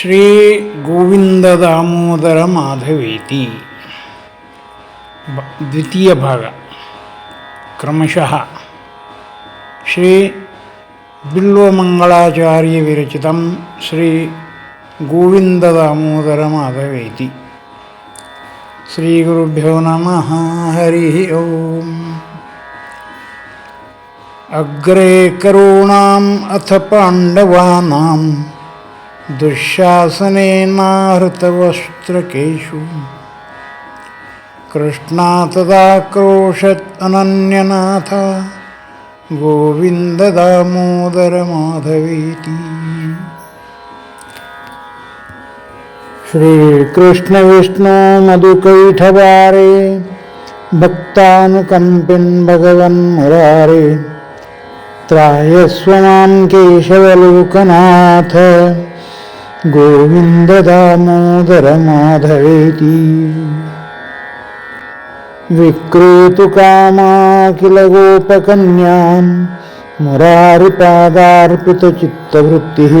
ಶ್ರೀ ಗೋವಿಂದ ದಾಮೋದರ ಮಾಧವೇತಿ. ದ್ವಿತೀಯ ಭಾಗ. ಕ್ರಮಶಃ. ಶ್ರೀ ಬಿಲ್ವಮಂಗಳಾಚಾರ್ಯ ವಿರಚಿತಂ ಶ್ರೀ ಗೋವಿಂದ ದಾಮೋದರ ಮಾಧವೇತಿ. ಶ್ರೀ ಗುರುಭ್ಯೋ ನಮಃ, ಹರಿ ಓಂ. ಅಗ್ರೆ ಕರುಣಾಂ, ಅಥ ಪಾಂಡವಾನಾಂ. दुःशासनेनाहृतवस्त्रकेषु कृष्णा तदाक्रोशत् अनन्यनाथ। गोविन्ददामोदरमाधवेति श्रीकृष्णविष्णो मधुकैठवारे भक्तानुकम्पिन् भगवन्मुरारे त्रायस्व मां केशवलोकनाथ विक्रेतुकामा किल गोपकन्यां मुरारिपादार्पितचित्तवृत्तिः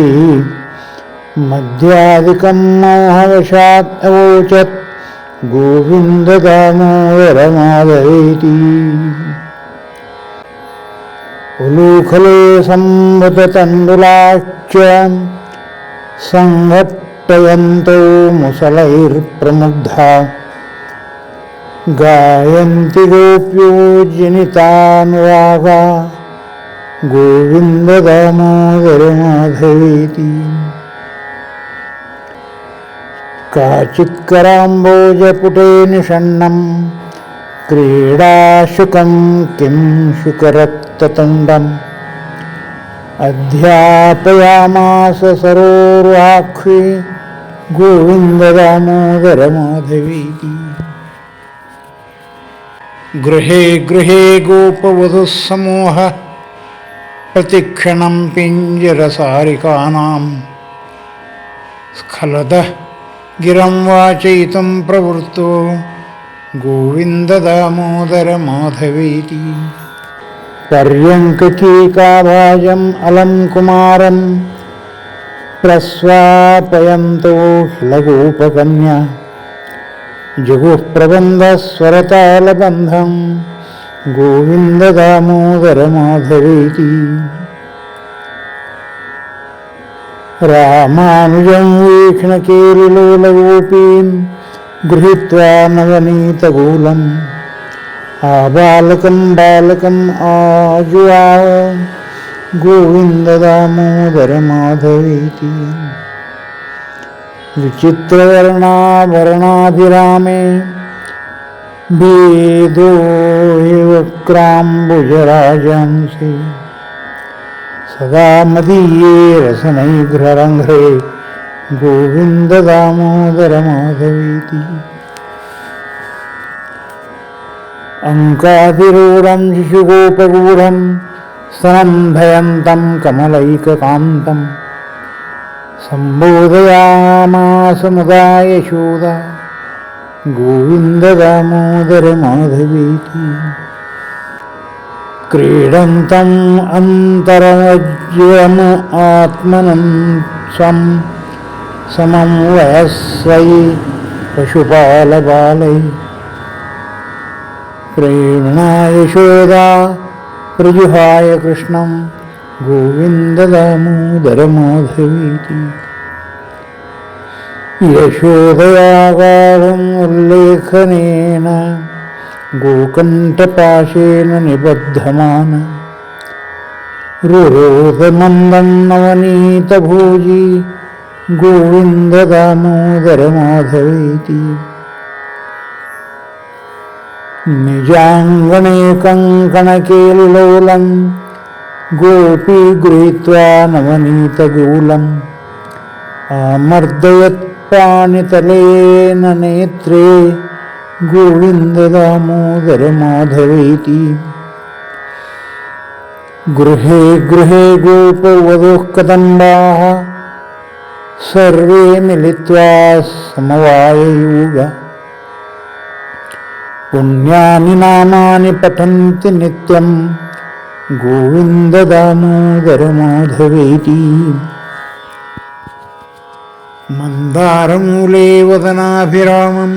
मध्यादिकं मोहवशात् अवोचत् गोविन्ददामोदरमाधवेति उलूखले संवृततण्डुलाच्च सङ्घट्टयन्तौ मुसलैर्प्रमुग्धा। गायन्ति गोप्यो जनितानुरागा। गोविन्ददामोदरमाधवेति काचित्कराम्बोजपुटे निषण्णं। क्रीडाशुकं किं शुकरक्ततुण्डम् അധ്യാപയാമാസ സരോർവാക്ഷി ഗോവിന്ദരാമോദരമാധവി ഗൃഹേ ഗൃഹേ ഗോപവധുസമൂഹ പ്രതിക്ഷണം പിഞ്ജരസാരികാനാം സ്ഖലത ഗിരം വാചയിതും പ്രവൃത്തോ ഗോവിന്ദദാമോദരമാധവീതി. పర్యంకచీకాభాజం అలం కుమారం ప్రస్వాపయంతో లఘూపగమ్య జగుఃప్రబంధస్వరతాళబంధం గోవిందదామోదరమాధవేతి రామానుజం వీక్షణకేరిలోలగోపీం గృహీత్వా నవనీతగూలం ആബാലകം ബാലകം ആജുവാവ് ഗോവിന്ദദാമോദരമാധവീതി. വിചിത്രവർണാഭരണാഭിരാമേ ഭേദോക്രാംബുജരാജാംസി സദാ മതീയേ രസനൈഗ്രഹരംഘ്രേ ഗോവിന്ദദാമോദരമാധവീതി. अङ्कातिरूढं शिशुगोपगूढं स्तनन्धयन्तं कमलैककान्तं सम्बोधयामास मुदा यशोदा गोविन्ददामोदरमाधवेति क्रीडन्तम् अन्तरमज्वम आत्मनं स्वं समं वयस्वै पशुपालबालै प्रेम्णा यशोदा प्रजुहाय कृष्णं गोविन्ददामोदरमाधवीति। यशोदयागाढम् उल्लेखनेन गोकण्ठपाशेन निबद्धमान। रुरोधमन्दं नवनीतभोजी गोविन्ददामोदरमाधवेति निजाङ्गणे कङ्कणकेलिलोलं गोपी गृहीत्वा नवनीतगूलम् आमर्दयत्पाणितलेन नेत्रे गोविन्ददामोदरमाधवेति गृहे गृहे गोपवधूः कदम्बाः सर्वे मिलित्वा समवाययुग पुण्यानि नामानि पठन्ति नित्यं गोविन्ददामोदरमाधवेति। मन्दारमूले वदनाभिरामं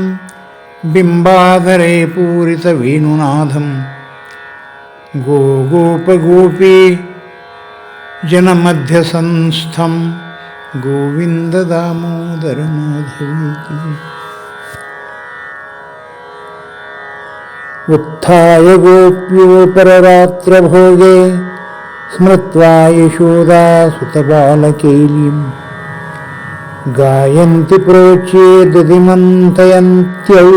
बिम्बाधरे पूरितवेणुनाथं गोगोपगोपी जनमध्यसंस्थं गोविन्ददामोदरमाधवीति उत्थाय गोप्योपररात्रभोगे स्मृत्वा यशोदा सुतबालकेलीम् गायन्ति प्रोच्ये दधिमन्तयन्त्यौ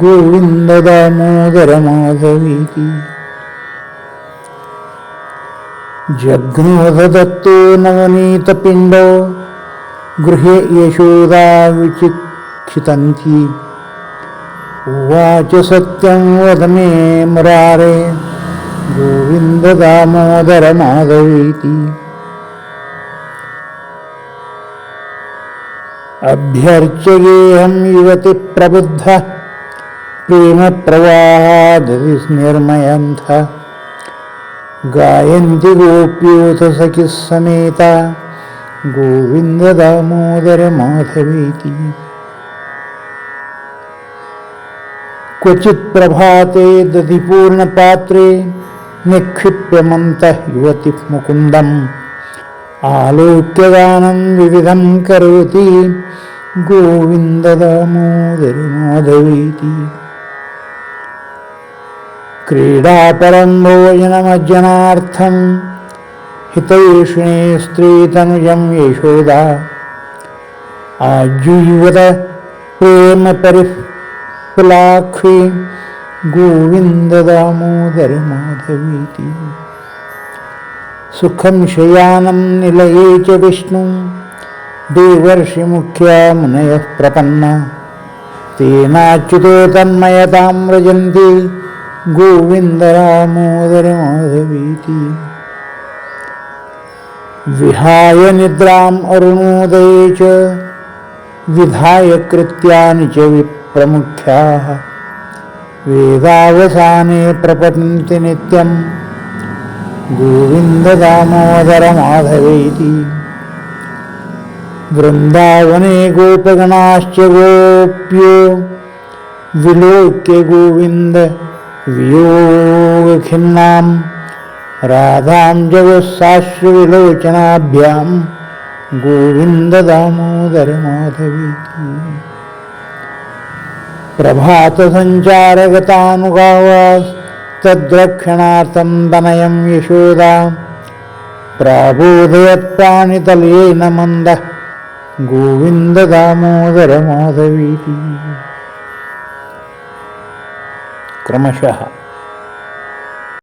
गोविन्ददामोदरमाधवीति। जघ्नोदत्तो नवनीतपिण्डो गृहे यशोदा विचिक्षितन्ती। ഉവാച സത്യം വദമേ മുരാരേ ഗോവിന്ദദാമോദര മാധവീതി. അഭ്യർച്ചയേഹം യുവതി പ്രബുദ്ധ. പ്രേമപ്രവാഹാദിനിർമയന്ത ഗായന്തി ഗോപ്യൂഥ സഖി സമേത ഗോവിന്ദദാമോദര മാധവീതി. क्वचित् प्रभाते दधिपूर्णपात्रे निक्षिप्यमन्तः युवतिः मुकुन्दम् आलोक्यगानं विविधं करोति गोविन्ददामोदरमाधवीति क्रीडापरं भोजनमज्जनार्थं हितैष्णे स्त्रीतनुजं यशोदा आजुयुवत प्रेमपरिफुलाक्षी गोविन्ददामोदरमाधवीति सुखं शयानं निलये च विष्णुं देवर्षिमुख्या मुनयः प्रपन्ना। तेनाच्युतो तन्मयतां व्रजन्ति गोविन्दरामोदरमाधवीति विहाय निद्राम् अरुणोदये च, विधाय कृत्यानि च विप्रमुख्याः वेदावसाने प्रपतन्ति नित्यम् गोविन्ददामोदरमाधवेति वृन्दावने गोपगणाश्च गोप्यो विलोक्य गोविन्द वियोगखिन्नां राधां जगत्साश्रुविलोचनाभ्यां गोविन्ददामोदरमाधवेति प्रभातसञ्चारगतानुगावास् तद्रक्षणार्थं तनयं यशोदा। प्राबोधयत्प्राणितलेन मन्दः गोविन्ददामोदरमाधवीति। क्रमशः